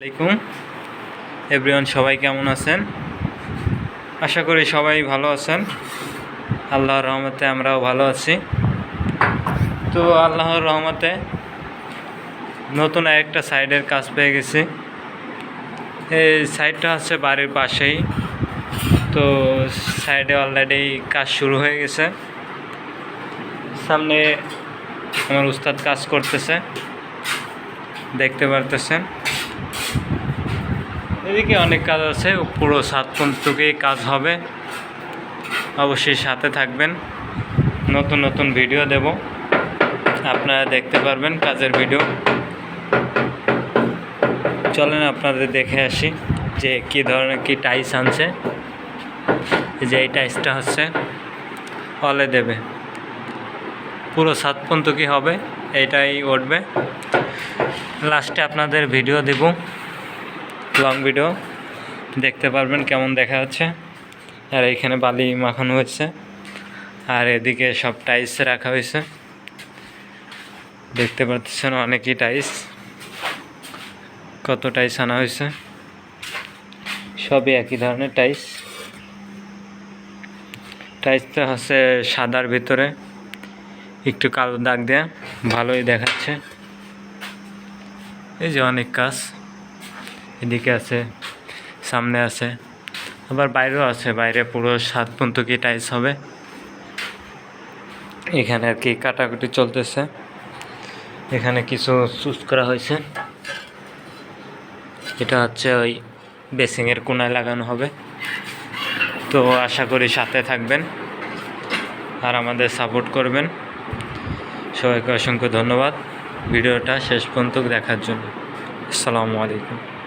আলাইকুম। এভরিওয়ান সবাই কেমন আছেন? আশা করি সবাই ভালো আছেন। আল্লাহর রহমতে আমরাও ভালো আছি। তো আল্লাহর রহমতে নতুন একটা সাইডের কাজ পেয়ে গেছি। এই সাইডটা হচ্ছে বাড়ির পাশেই। তো সাইডে অলরেডি কাজ শুরু হয়ে গেছে। সামনে আমার উস্তাদ কাজ করতেছে। দেখতে পারতেছেন। এদিকে অনেক কাজ আছে, পুরো সাত পর্যন্তকেই কাজ হবে। অবশ্যই সাথে থাকবেন। নতুন নতুন ভিডিও দেব। আপনারা দেখতে পারবেন কাজের ভিডিও। চলেন আপনাদের দেখে আসি যে কী ধরনের কী টাইস আনছে। যে এই টাইসটা হচ্ছে, হলে দেবে। পুরো সাত পর্যন্ত কি হবে এটাই উঠবে। লাস্টে আপনাদের ভিডিও দেব। Long video. দেখতে পারবেন কেমন দেখা যাচ্ছে আর এইখানে বালি মাখানো হয়েছে আর এদিকে সব টাইলস রাখা হয়েছে। দেখতে পাচ্ছেন অনেকই টাইলস। কত টাইলস আনা হয়েছে। সবই একই ধরনের টাইলস। টাইলসটা হচ্ছে সাদার ভিতরে। একটু কালো দাগ দেয়া। ভালোই দেখাচ্ছে। এই যে অনেক কাজ। এদিকে আছে, সামনে আছে, আবার বাইরেও আছে, বাইরে পুরো সাত পর্যন্ত কি টাইলস হবে। এখানে আর কি কাটাকুটি চলতেছে। এখানে কিছু চুজ করা হয়েছে। এটা হচ্ছে ওই বেসিংয়ের কোনায় লাগানো হবে। তো আশা করি সাথে থাকবেন আর আমাদের সাপোর্ট করবেন। সবাইকে অসংখ্য ধন্যবাদ। ভিডিওটা শেষ পর্যন্ত দেখার জন্য। আসসালামু আলাইকুম।